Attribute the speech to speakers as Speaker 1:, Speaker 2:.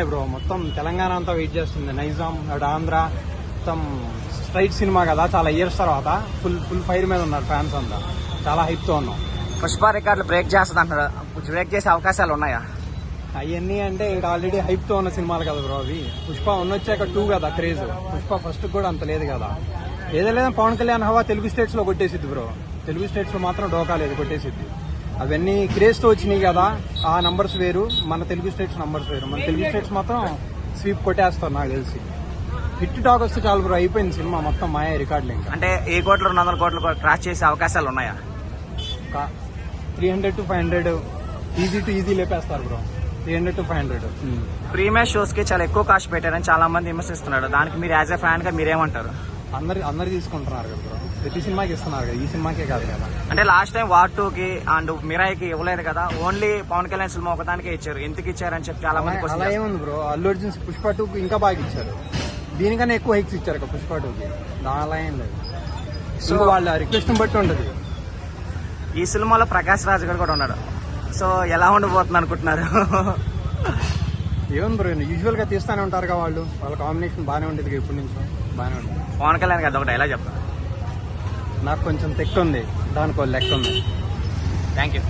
Speaker 1: ఉన్నాయి బ్రో. మొత్తం తెలంగాణ అంతా వెయిట్ చేస్తుంది. నైజాం అటు ఆంధ్ర మొత్తం స్ట్రైట్ సినిమా కదా. చాలా ఇయర్స్ తర్వాత ఫుల్ ఫుల్ ఫైర్ మీద ఉన్నారు ఫ్యాన్స్ అంతా. చాలా హైప్తో ఉన్నాం.
Speaker 2: పుష్ప రికార్డులు బ్రేక్ చేస్తుంది అంటారు బ్రేక్ చేసే అవకాశాలు ఉన్నాయా?
Speaker 1: అవన్నీ అంటే ఇక్కడ ఆల్రెడీ హైప్తో ఉన్న సినిమాలు కదా బ్రో అవి. పుష్ప వన్ వచ్చాక టూ కదా క్రేజ్ పుష్ప ఫస్ట్ కూడా అంత లేదు కదా. ఏదో లేదా పవన్ కళ్యాణ్ హవా తెలుగు స్టేట్స్లో కొట్టేసిద్ది బ్రో. తెలుగు స్టేట్స్లో మాత్రం డోకా లేదు కొట్టేసిద్ది. అవన్నీ క్రేజ్తో వచ్చినాయి కదా ఆ నంబర్స్ వేరు మన తెలుగు స్టేట్స్ నంబర్స్ వేరు. మన తెలుగు స్టేట్స్ మాత్రం స్వీప్ కొట్టేస్తారు నాకు తెలిసి. హిట్ టాక్ వస్తే చాలు బ్రో అయిపోయింది సినిమా మొత్తం మాయా రికార్డులు ఇంకా.
Speaker 2: అంటే ఏ కోట్లు రెండు వందల కోట్లు క్రాస్ చేసే అవకాశాలు ఉన్నాయా?
Speaker 1: Three hundred to five hundred easy to easy లేపేస్తారు bro three hundred to five hundred
Speaker 2: premiere షోస్కి చాలా ఎక్కువ కాస్ట్ పెట్టారని చాలా మంది విమర్శిస్తున్నారు. దానికి మీరు యాజ్ ఎ ఫ్యాన్గా మీరేమంటారు?
Speaker 1: అందరు అందరు తీసుకుంటున్నారు కదా బ్రో ప్రతి సినిమాకి ఇస్తున్నారు కదా ఈ సినిమాకే కాదు కదా.
Speaker 2: అంటే లాస్ట్ టైం వార్ టూ కి అండ్ మిరాయికి ఇవ్వలేదు కదా ఓన్లీ పవన్ కళ్యాణ్ సినిమా ఒకదానికే ఇచ్చారు. ఎందుకు ఇచ్చారని చెప్పి చాలా మంది
Speaker 1: అలా- ఏముంది బ్రో అల్లు అర్జున్ పుష్ప టూ ఇంకా బాగా ఇచ్చారు. దీనికన్నా ఎక్కువ హైక్స్ ఇచ్చారు కదా పుష్ప టూకి. దాని అలా ఏం లేదు. సో వాళ్ళ రిక్వెస్ట్ బట్టి ఉండదు
Speaker 2: ఈ సినిమాలో ప్రకాష్ రాజ్ గారు కూడా ఉన్నాడు. సో ఎలా ఉండబోతుంది అనుకుంటున్నారు?
Speaker 1: ఏముంది బ్రో యూజువల్గా తీస్తానే ఉంటారు కదా వాళ్ళు. వాళ్ళ కాంబినేషన్ బాగానే ఉండేది ఎప్పటి నుంచో. బాగానే
Speaker 2: పవన్ కళ్యాణ్ గారు ఒకటి ఎలా చెప్తారు
Speaker 1: నాకు కొంచెం తెక్కు ఉంది దానికి ఒక లెక్క ఉంది.
Speaker 2: Thank you